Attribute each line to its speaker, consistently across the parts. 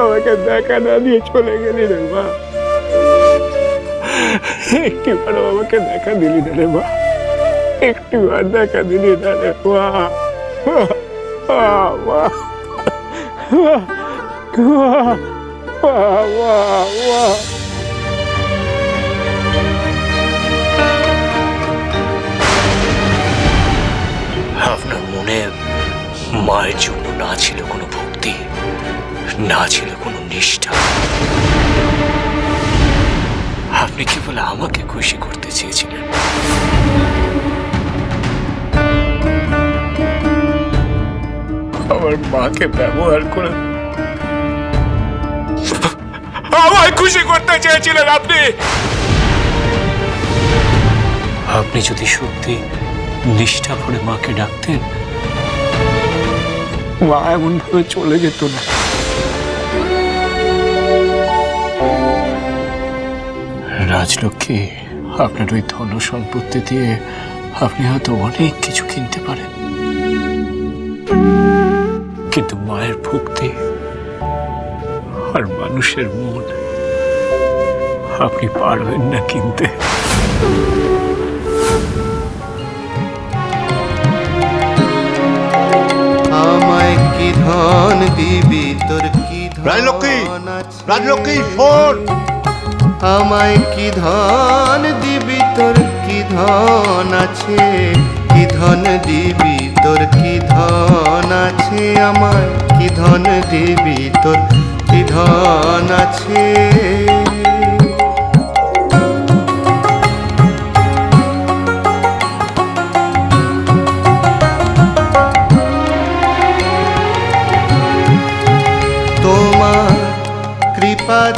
Speaker 1: আমাকে দেখা না দিয়ে চলে গেলি রে মা। একটু আর আমাকে দেখা দিলি না রে মা। একটু আর দেখা দিলি না রে মা। মা মা মা মা।
Speaker 2: মায়ের জন্য না ছিল কোনো ভক্তি, না ছিল কোনো নিষ্ঠা। আপনি কেবল আমাকে খুশি করতে চেয়েছিলেন।
Speaker 1: আমার মাকে ব্যবহার করে আমায় খুশি করতে চেয়েছিলেন আপনি।
Speaker 2: আপনি যদি সত্যি নিষ্ঠা ভরে মাকে ডাকতেন
Speaker 1: মা এমন ভাবে চলে যেত না।
Speaker 2: রাজলক্ষ্মী, আপনার ওই ধন সম্পত্তি দিয়ে আপনি হয়তো অনেক কিছু কিনতে পারেন। কিন্তু মায়ের ভক্তি আর মানুষের মন, আপনি পারবেন না কিনতে।
Speaker 3: ধন দিবি তোর কি
Speaker 4: রাজলক্ষ্মী
Speaker 3: ধন আছে?
Speaker 4: রাজলক্ষ্মী শোন।
Speaker 3: আমায় কি ধন দিবি তোর কি ধন আছে? কি ধন দিবি তোর কি ধন আছে? আমায় কি ধন দিবি তোর কি ধন আছে?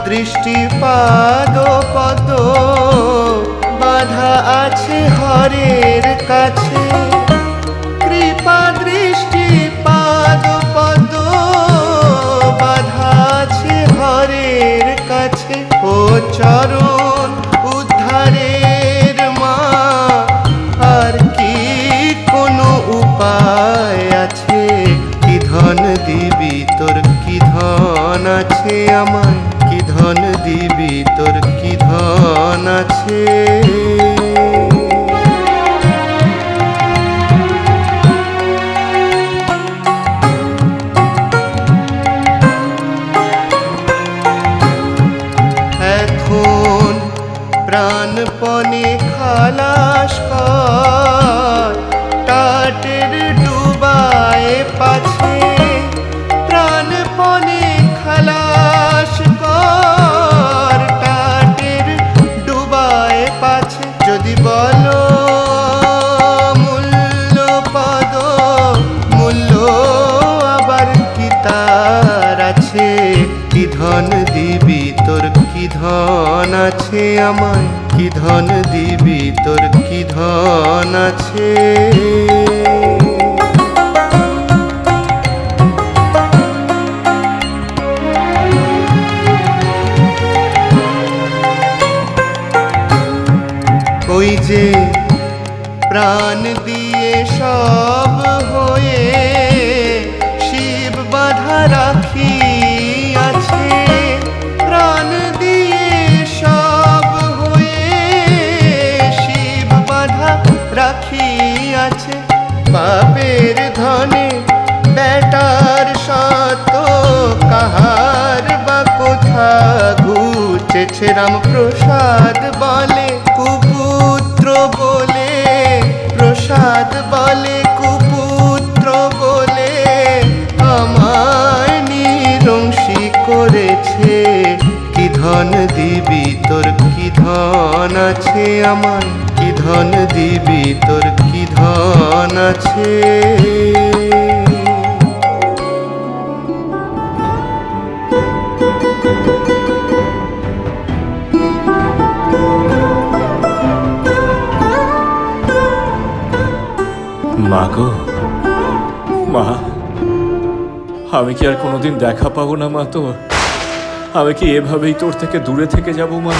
Speaker 3: দৃষ্টি পাদ পদ বাধা আছে হরের কাছে। পাছে প্রাণপণে খালাস কর, টাটের ডুবায় পাছে। যদি বলো মূল্য পদ, মূল্য আবার কি তার আছে? কি ধন দিবি তোর, কি ধন আছে আমায়? কি ধন দিবি তোর, কি ধন আছে? ওই যে প্রাণ দিয়ে সব হয়ে শিব বাধা রাখি আছে। প্রাণ দিয়ে সব হয়ে শিব বাধা রাখি আছে। বাপের ধনে বেটার শত কাহার বা কোথা? ঘুচেছে রামপ্রসাদ বলে প্রসাদ বলে কুপুত্র বলে আমায় নিরংশী করেছে। কি ধন দিবি তোর, কি ধন আছে আমার? কি ধন দিবি তোর, কি ধন আছে?
Speaker 1: মা গো। মা, আমি কি আর কোনোদিন দেখা পাবো না মা তো আমি কি এভাবেই তোর থেকে দূরে থেকে যাব মা?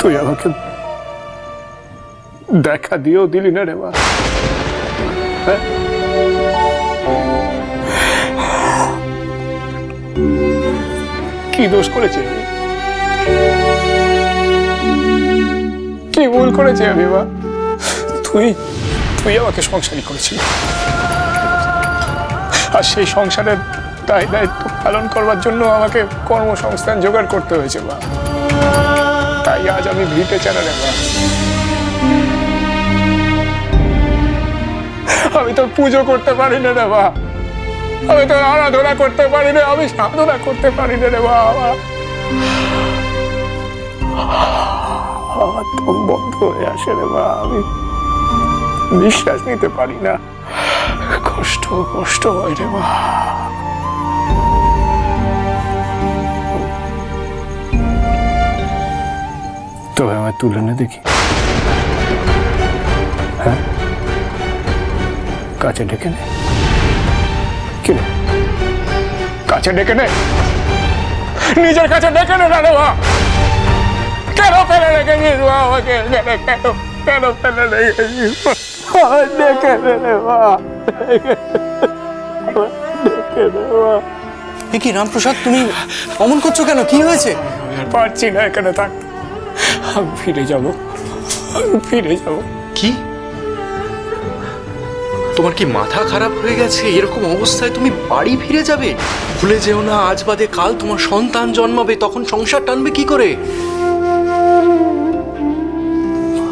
Speaker 4: তুই আমাকে দেখা দিয়েও দিলি না রে মা। হ্যাঁ? কি দোষ করেছি আমি? কি ভুল করেছি আমি মা? তুই তুই আমাকে সংসারী করেছিলি। আর সেই সংসারের দায় দায়িত্ব পালন করবার জন্য আমাকে কর্মসংস্থান জোগাড় করতে হয়েছে মা। আজ আমি ভিটে রে আমি তো পুজো করতে পারি না রে বা আমি তো আরাধনা করতে পারি না, আমি সাধনা করতে পারি না রে বাবা। দম বন্ধ হয়ে আসে রে বা আমি নিঃশ্বাস নিতে পারি না। কষ্ট কষ্ট হয় রে মা তবে আমার তুলনে দেখি। হ্যাঁ? কাছে ডেকে নে। কি কাছে ডেকে নে? নিজের কাছে ডেকে নে না মা কেন ফেলে রেখেছিস আমাকে? কেন কেন ফেলে রেখেছিস ডেকে নে রে ডেকে নে
Speaker 5: কি রামপ্রসাদ তুমি অমন করছ কেন? কি হয়েছে?
Speaker 4: পারছি না এখানে থাকতে। আমি ফিরে যাব। আমি ফিরে যাব।
Speaker 5: কি? তোমার কি মাথা খারাপ হয়ে গেছে? এরকম অবস্থায় তুমি বাড়ি ফিরে যাবে? ভুলে যেও না, আজ বাদে কাল তোমার সন্তান জন্মাবে, তখন সংসার টানবে কি করে?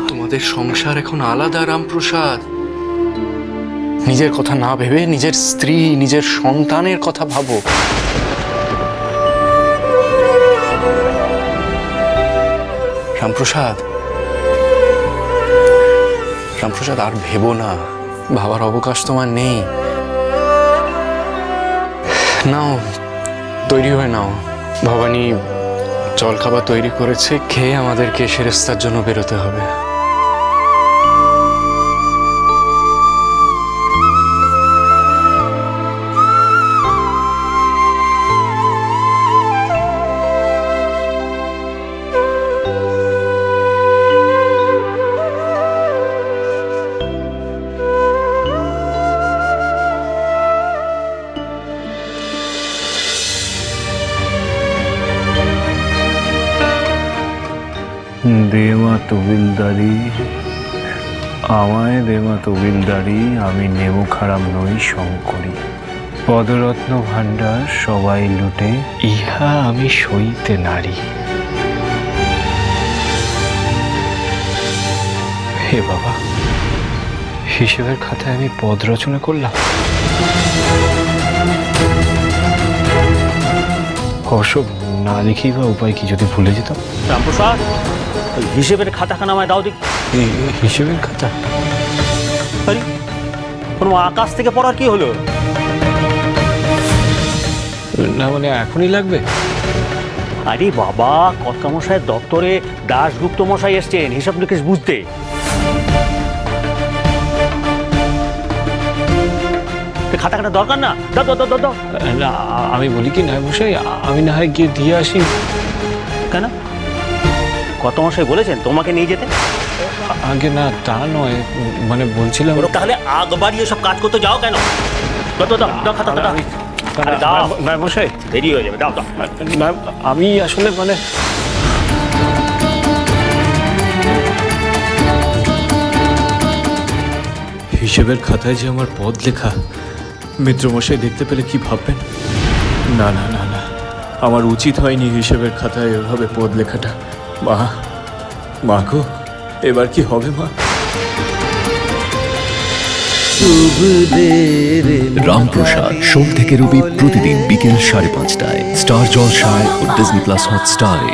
Speaker 5: তোমাদের সংসার এখন আলাদা, রামপ্রসাদ। নিজের কথা না ভেবে নিজের স্ত্রী, নিজের সন্তানের কথা ভাবো। রামপ্রসাদ? রামপ্রসাদ, আর ভেবো না। ভাবার অবকাশ তোমার নেই। নাও, তৈরি হয়ে নাও। ভবানী জল খাবার তৈরি করেছে, খেয়ে আমাদেরকে সেরেস্তার জন্য বেরোতে হবে।
Speaker 6: দেমা তবিলদারি আমায় দেমা তবিলদারি আমি নেমু খারাপ নই শঙ্করী। পদরত্ন ভাণ্ডার সবাই লুটে, ইহা আমি সইতে নারী। হে বাবা, হিসেবের খাতায় আমি পদ রচনা করলাম। অবশ্য না লিখেই বা উপায় কি যদি ভুলে যেতাম?
Speaker 7: রামপ্রসাদ! ওই হিসেবের খাতাখানা আমায় দাও দেখি।
Speaker 6: হিসেবের খাতা?
Speaker 7: আরে কোনো আকাশ থেকে পড়ার কি হলো?
Speaker 6: না মানে এখনই লাগবে?
Speaker 7: আরে বাবা কর্তামশাইয়ের দপ্তরে দাশগুপ্ত মশাই এসছেন হিসাব নিকেশ বুঝতে। খাতাখানা দরকার না? দাও দাও দাও, দাও দাও।
Speaker 6: না আমি বলি কি না মশাই আমি না হয় গিয়ে দিয়ে আসি।
Speaker 7: কেন? কর্তামশাই বলেছেন তোমাকে নিয়ে যেতে?
Speaker 6: আগে না তা নয়। মানে বলছিলাম
Speaker 7: তাহলে আগ বাড়িয়ে সব কাজ করতে যাও কেন?
Speaker 6: মশাই
Speaker 7: দেরি হয়ে যাবে দাও দাও।
Speaker 6: আমি আসলে মানে
Speaker 1: হিসেবের খাতায় যে আমার পদ লেখা মিত্রমশাই দেখতে পেলে কি ভাববেন? না না না না। আমার উচিত হয়নি হিসেবের খাতায় এভাবে পদ লেখাটা। মা মা গো, এবার কি হবে মা?
Speaker 8: রামপ্রসাদ, সোম থেকে রবি প্রতিদিন বিকেল সাড়ে পাঁচটায়। স্টার জলসায় ও ডিজনি প্লাস হটস্টারে।